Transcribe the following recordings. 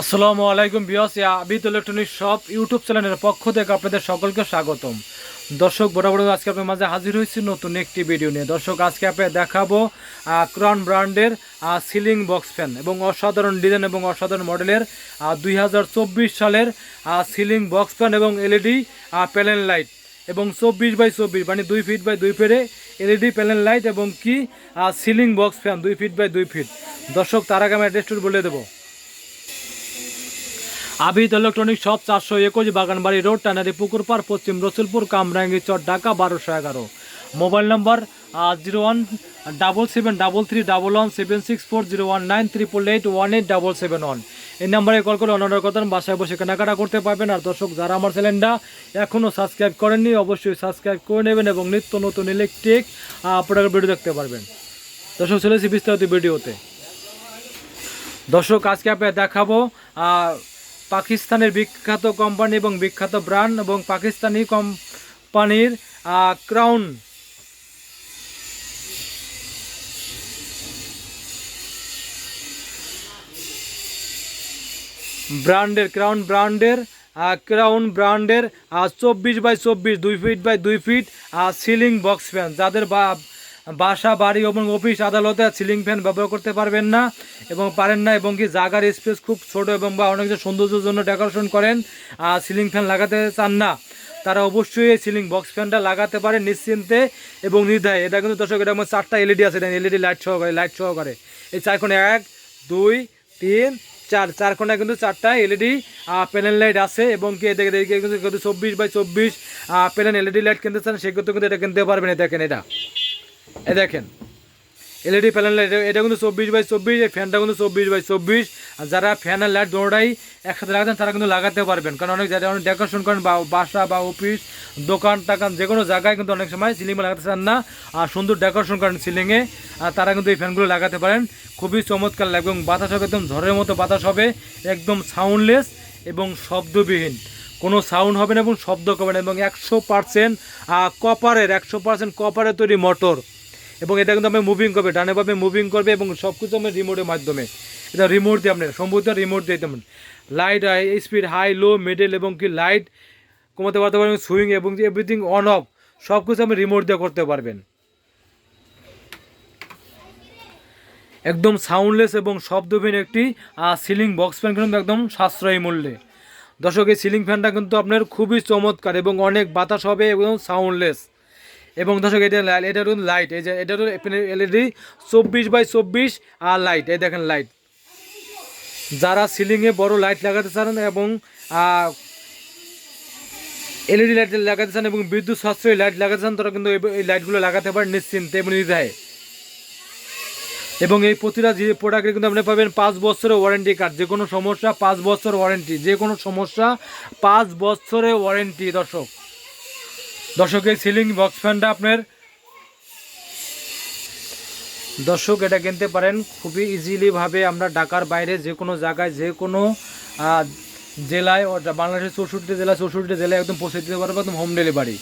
আসসালামু আলাইকুম Biyas Abid electronic shop YouTube চ্যানেলের পক্ষ থেকে আপনাদের সকলকে স্বাগতম। দর্শক বরাবর আজকে আপনার মাঝে হাজির হয়েছি নতুন একটি ভিডিও নিয়ে। দর্শক, আজকে আপনাকে দেখাবো ক্রাউন ব্র্যান্ডের সিলিং বক্স ফ্যান এবং অসাধারণ ডিজাইন এবং অসাধারণ মডেলের দুই হাজার চব্বিশ সালের সিলিং বক্স ফ্যান এবং এলইডি প্যানেল লাইট এবং চব্বিশ বাই চব্বিশ মানে দুই ফিট বাই দুই ফিটে এলইডি প্যানেল লাইট এবং কি সিলিং বক্স ফ্যান দুই ফিট বাই দুই ফিট দর্শক, তার আগে আমি অ্যাড্রেসটি বলে দেবো। আবিদ ইলেকট্রনিক শপ চারশো একুশ বাগানবাড়ি রোড টানারি পুকুর পার পশ্চিম রসুলপুর, কামরাঙ্গি চর, ঢাকা বারোশো এগারো। Mobile number zero one double seven double three double one seven six four zero one nine triple eight one eight double seven one এই নাম্বারে কল করে অনার কথা বাসায় বসে কেনাকাটা করতে পারবেন। আর দর্শক, যারা আমার চ্যানেলটা এখনও সাবস্ক্রাইব করেননি, অবশ্যই সাবস্ক্রাইব করে নেবেন এবং নিত্য নতুন ইলেকট্রিক প্রোডাক্ট ভিডিও দেখতে পারবেন। দর্শক চলেছি বিস্তারিত ভিডিওতে। দর্শক, আজকে আপনাকে দেখাবো পাকিস্তানের বিখ্যাত কোম্পানি এবং বিখ্যাত ব্র্যান্ড এবং পাকিস্তানি কোম্পানির ক্রাউন। ব্র্যান্ডের ক্রাউন ব্র্যান্ডের ক্রাউন ব্র্যান্ডের চব্বিশ বাই চব্বিশ, দুই ফিট বাই দুই ফিট সিলিং বক্স ফ্যান, যাদের বা বাসা, বাড়ি এবং অফিস আদালতে সিলিং ফ্যান ব্যবহার করতে পারবেন না এবং পারেন না এবং কি জায়গার স্পেস খুব ছোট এবং বা অনেক সৌন্দর্যের জন্য ডেকোরেশন করেন আর সিলিং ফ্যান লাগাতে চান না। তারা অবশ্যই এই সিলিং বক্স ফ্যানটা লাগাতে পারে নিশ্চিন্তে এবং নির্ধায়। এটা কিন্তু দর্শক, এটা আমার চারটা এলইডি আছে এলইডি লাইট সহকারে লাইট সহকারে। এই চার কোণে এক, দুই, তিন, চার। চার কোণায় কিন্তু চারটা এলইডি প্যানেল লাইট আছে এবং কি এদিকে এদিকে কিন্তু চব্বিশ বাই চব্বিশ প্যানেল এলইডি লাইট কিনতে চান, সেক্ষেত্রে কিন্তু এটা কিনতে পারবেন দেখেন এটা। এই দেখেন এলইডি প্যানেল লাইট এটা কিন্তু চব্বিশ বাই চব্বিশ, এই ফ্যানটা কিন্তু চব্বিশ বাই চব্বিশ। আর যারা ফ্যানের লাইট দুটোটাই একসাথে লাগাতেন তারা কিন্তু লাগাতে পারবেন। কারণ অনেক যারা অনেক ডেকোরেশন করেন বা বাসা বা অফিস দোকান, টাকান, যে কোনো জায়গায় কিন্তু অনেক সময় সিলিং লাগাতে চান না। আর সুন্দর ডেকোরেশন করেন সিলিংয়ে আর তারা কিন্তু এই ফ্যানগুলো লাগাতে পারেন। খুবই চমৎকার লাগবে এবং বাতাস হবে, একদম ঝড়ের মতো বাতাস হবে, একদম সাউন্ডলেস এবং শব্দবিহীন। কোনো সাউন্ড হবে না এবং শব্দ করবে না, এবং একশো পার্সেন্ট কপারের একশো পার্সেন্ট কপারের তৈরি মোটর এবং এটা কিন্তু আপনার মুভিং করবে, ডানে ভাবে মুভিং করবে এবং সব কিছু আপনার রিমোটের মাধ্যমে। এটা রিমোট দিয়ে আপনার, সম্ভবত রিমোট দিয়ে তেমন। Light high speed high low middle এবং কি লাইট কমাতে পারতে পারবেন সুইং এবং এভরিথিং অন অফ সব কিছু আপনি রিমোট দিয়ে করতে পারবেন। একদম সাউন্ডলেস এবং শব্দহীন একটি সিলিং বক্স ফ্যান কিন্তু একদম সাশ্রয়ী মূল্যে। দর্শক, এই সিলিং ফ্যানটা কিন্তু আপনার খুবই চমৎকার এবং অনেক বাতাস হবে এবং সাউন্ডলেস এবং দর্শক, এটা এটা হলো লাইট এই যে, এটা হলো এলইডি চব্বিশ বাই চব্বিশ, আর লাইট এই দেখেন লাইট যারা সিলিংয়ে বড় লাইট লাগাতে চান এবং এলইডি লাইট লাগাতে চান এবং বিদ্যুৎ সাশ্রয়ী লাইট লাগাতে চান, তারা কিন্তু এই- এই লাইটগুলো লাগাতে পারেন নিশ্চিন্তে এবং নির্ধায় এবং এই প্রতিটা যে প্রোডাক্টে কিন্তু আপনি পাবেন পাঁচ বছরের ওয়ারেন্টি কার্ড যে কোনো সমস্যা, পাঁচ বছর ওয়ারেন্টি যে কোনো সমস্যা, পাঁচ বছরের ওয়ারেন্টি দর্শক। দর্শক, এই সিলিং বক্স ফ্যানটা আপনার, দর্শক, এটা কিনতে পারেন। খুবই ইজিলিভাবে আমরা ঢাকার বাইরে যে কোনো জায়গায়, যে কোনো জেলায় বাংলাদেশের চৌষট্টি জেলা, চৌষট্টি জেলায় একদম পৌঁছে দিতে পারব একদম হোম ডেলিভারি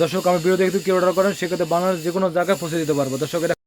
দর্শক আমি বিরোধী একটু কেউ অর্ডার করেন, সেক্ষেত্রে বাংলাদেশ যে কোনো জায়গায় পৌঁছে দিতে পারব। দর্শক, এটা